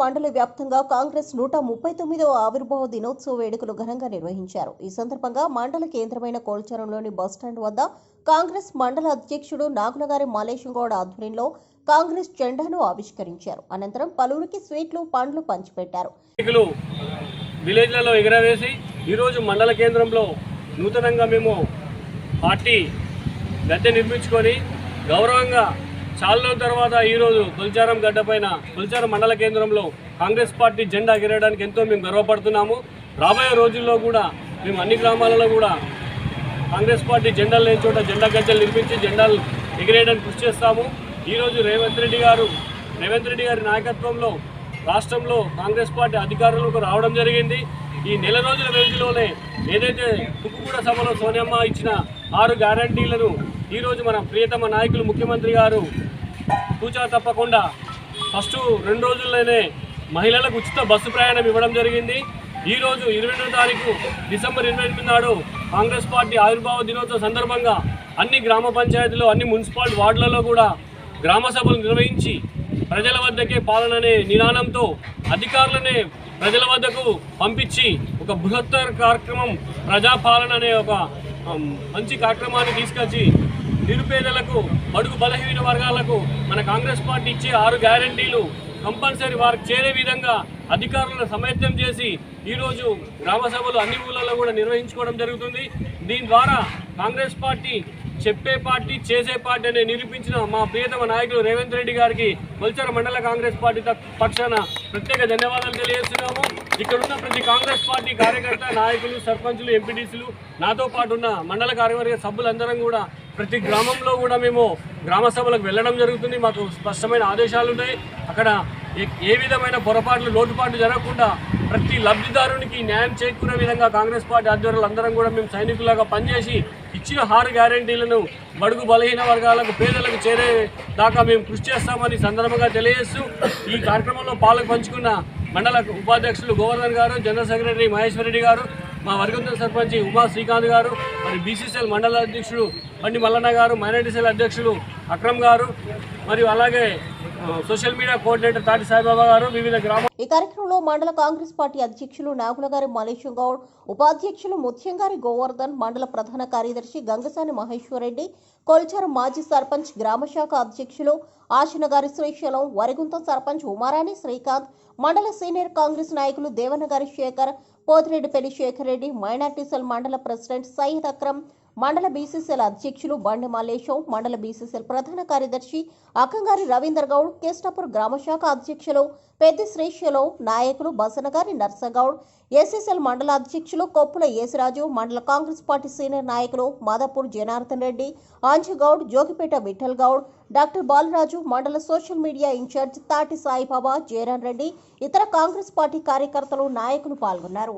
మండల వ్యాప్తంగా కాంగ్రెస్ నూట ముప్పై తొమ్మిదవ ఆవిర్భావ దినోత్సవ వేడుకలు ఘనంగా నిర్వహించారు. ఈ సందర్భంగా మండల కేంద్రమైన కోల్చరంలోని బస్టాండ్ వద్ద కాంగ్రెస్ మండల అధ్యక్షుడు నాగులగారి మాలేశంగౌడ్ ఆధ్వర్యంలో కాంగ్రెస్ జెండాను ఆవిష్కరించారు. అనంతరం పలువురికి స్వీట్లు పండ్లు పంచిపెట్టారు. విలేజ్లలో ఎగరవేసి ఈరోజు మండల కేంద్రంలో నూతనంగా మేము పార్టీ గద్దె నిర్మించుకొని గౌరవంగా చాలా రోజుల తర్వాత ఈరోజు గుల్చారం గడ్డ పైన గుల్చారం మండల కేంద్రంలో కాంగ్రెస్ పార్టీ జెండా ఎగరడానికి ఎంతో మేము గర్వపడుతున్నాము. రాబోయే రోజుల్లో కూడా మేము అన్ని గ్రామాలలో కూడా కాంగ్రెస్ పార్టీ జెండాలు లేని చోట జెండా గద్దెలు నిర్మించి జెండాలు ఎగిరేయడానికి కృషి చేస్తాము. ఈరోజు రేవంత్ రెడ్డి గారు రేవంత్ రెడ్డి గారి నాయకత్వంలో రాష్ట్రంలో కాంగ్రెస్ పార్టీ అధికారంలోకి రావడం జరిగింది. ఈ నెల రోజుల వ్యవధిలోనే ఏదైతే తుక్కుగూడ సభలో సోనియమ్మ ఇచ్చిన ఆరు గ్యారంటీలను ఈరోజు మన ప్రియతమ నాయకులు ముఖ్యమంత్రి గారు తూచా తప్పకుండా ఫస్ట్ రెండు రోజుల్లోనే మహిళలకు ఉచిత బస్సు ప్రయాణం ఇవ్వడం జరిగింది. ఈరోజు ఇరవై రెండో తారీఖు డిసెంబర్ ఇరవై ఎనిమిది నాడు కాంగ్రెస్ పార్టీ ఆవిర్భావ దినోత్సవ సందర్భంగా అన్ని గ్రామ పంచాయతీలు అన్ని మున్సిపాలిటీ వార్డులలో కూడా గ్రామ సభలు నిర్వహించి ప్రజల వద్దకే పాలన అనే నినాదంతో అధికారులనే ప్రజల వద్దకు పంపించి ఒక బృహత్తర కార్యక్రమం ప్రజాపాలన అనే ఒక మంచి కార్యక్రమాన్ని తీసుకొచ్చి నిరుపేదలకు బడుగు బలహీన వర్గాలకు మన కాంగ్రెస్ పార్టీ ఇచ్చే ఆరు గ్యారంటీలు కంపల్సరీ వారికి చేరే విధంగా అధికారులను సమేతం చేసి ఈరోజు గ్రామ సభలు అన్ని ఊళ్ళలో కూడా నిర్వహించుకోవడం జరుగుతుంది. దీని ద్వారా కాంగ్రెస్ పార్టీ చెప్పే పార్టీ చేసే పార్టీ అనే నిరూపించిన మా ప్రియతమ నాయకులు రేవంత్ రెడ్డి గారికి కొల్చర మండల కాంగ్రెస్ పార్టీ పక్షాన ప్రత్యేక ధన్యవాదాలు తెలియజేస్తున్నాము. ఇక్కడ ఉన్న ప్రతి కాంగ్రెస్ పార్టీ కార్యకర్త నాయకులు సర్పంచులు ఎంపీటీసీలు నాతో పాటు ఉన్న మండల కార్యవర్గ సభ్యులందరం కూడా ప్రతి గ్రామంలో కూడా మేము గ్రామ సభలకు వెళ్ళడం జరుగుతుంది. మాకు స్పష్టమైన ఆదేశాలు ఉన్నాయి అక్కడ ఏ- ఏ విధమైన పొరపాట్లు లోటుపాట్లు జరగకుండా ప్రతి లబ్ధిదారునికి న్యాయం చేకూరే విధంగా కాంగ్రెస్ పార్టీ ఆధ్వర్యంలో అందరం కూడా మేము సైనికులాగా పనిచేసి ఇచ్చిన ఆరు గ్యారంటీలను బడుగు బలహీన వర్గాలకు పేదలకు చేరే దాకా మేము కృషి చేస్తామని సందర్భంగా తెలియజేస్తూ ఈ కార్యక్రమంలో పాలకు పంచుకున్న మండల ఉపాధ్యక్షులు గోవర్ధన్ గారు జనరల్ సెక్రటరీ మహేశ్వరరెడ్డి గారు మా వర్గంతో సర్పంచ్ ఉమా శ్రీకాంత్ గారు మరి బీసీసీఎల్ మండల అధ్యక్షుడు బండి మల్లన్న గారు మైనార్టీ సెల్ అధ్యక్షులు అక్రమ్ గారు మరియు అలాగే సోషల్ మీడియా కోఆర్డినేటర్ తాటి సాయిబాబా గారు వివిధ గ్రామ ఈ కార్యక్రమంలో మండల కాంగ్రెస్ పార్టీ అధ్యక్షులు నాగులగారి మలేశం గౌడ్ ఉపాధ్యక్షులు ముత్యంగారి గోవర్ధన్ మండల ప్రధాన కార్యదర్శి గంగసాని మహేశ్వరరెడ్డి కొల్చారు మాజీ సర్పంచ్ గ్రామశాఖ అధ్యక్షులు ఆశనగారి శ్రీశైలం వరిగుంత సర్పంచ్ ఉమారాణి శ్రీకాంత్ మండల సీనియర్ కాంగ్రెస్ నాయకులు దేవనగారి శేఖర్ పోతిరెడ్డిపల్లి శేఖర్ రెడ్డి మైనార్టీ సెల్ మండల ప్రెసిడెంట్ సయ్యద్ అక్రమ్ మండల బీసీసీఎల్ అధ్యక్షులు బండి మల్లేశం మండల బీసీసీఎల్ ప్రధాన కార్యదర్శి అక్కంగారి రవీందర్ గౌడ్ కేస్టాపూర్ గ్రామశాఖ అధ్యక్షులు పెద్ది శ్రీశైలం నాయకులు బసనగారి నర్సగౌడ్ ఎస్ఎస్ఎల్ మండల అధ్యక్షులు కొప్పుల యేసరాజు మండల కాంగ్రెస్ పార్టీ సీనియర్ నాయకులు మాదాపూర్ జనార్దన్ రెడ్డి ఆంజగౌడ్ జోగిపేట విఠల్ గౌడ్ డాక్టర్ బాలరాజు మండల సోషల్ మీడియా ఇన్ఛార్జ్ తాటి సాయిబాబా జయరాన్ రెడ్డి ఇతర కాంగ్రెస్ పార్టీ కార్యకర్తలు నాయకులు పాల్గొన్నారు.